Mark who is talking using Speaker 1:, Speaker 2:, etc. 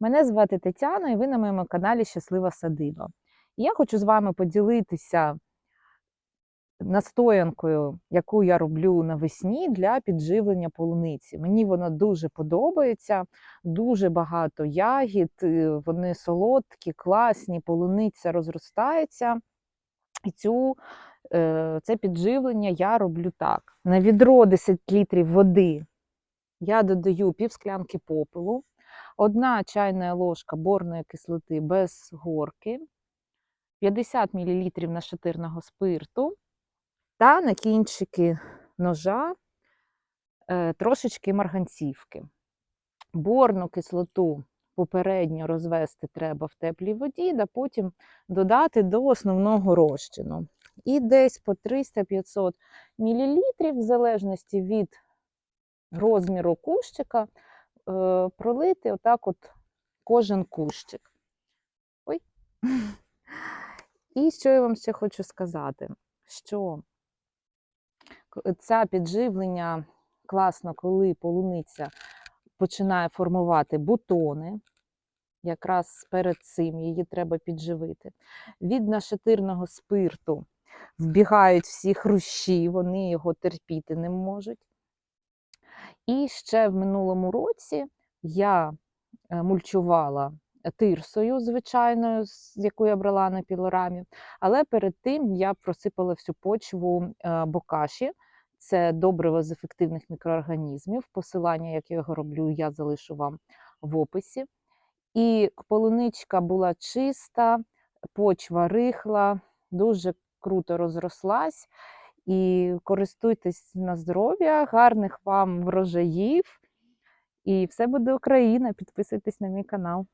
Speaker 1: Мене звати Тетяна, і ви на моєму каналі Щаслива Садиба. І я хочу з вами поділитися настоянкою, яку я роблю навесні для підживлення полуниці. Мені вона дуже подобається, дуже багато ягід, е, вони солодкі, класні, полуниця розростається. І цю, е, це підживлення я роблю так. На відро 10 літрів води я додаю пів склянки попелу, одна чайна ложка борної кислоти без горки, 50 мл нашатирного спирту та на кінчики ножа е, трошечки марганцівки. Борну кислоту попередньо розвести треба в теплій воді, да потім додати до основного розчину. І десь по 300-500 мл, в залежності від розміру кущика, пролити отак от кожен кущик. Ой. І що я вам ще хочу сказати, що це підживлення класно, коли полуниця починає формувати бутони. Якраз перед цим її треба підживити. Від нашатирного спирту вбігають всі хрущі, вони його терпіти не можуть. І ще в минулому році я е, мульчувала тирсою звичайною, яку я брала на пілорамі, але перед тим я просипала всю почву е, бокаші. Це добриво з ефективних мікроорганізмів. Посилання, як я його роблю, я залишу вам в описі. І полуничка була чиста, почва рихла, дуже круто розрослась. І користуйтесь на здоров'я, гарних вам врожаїв. І все буде Україна. Підписуйтесь на мій канал.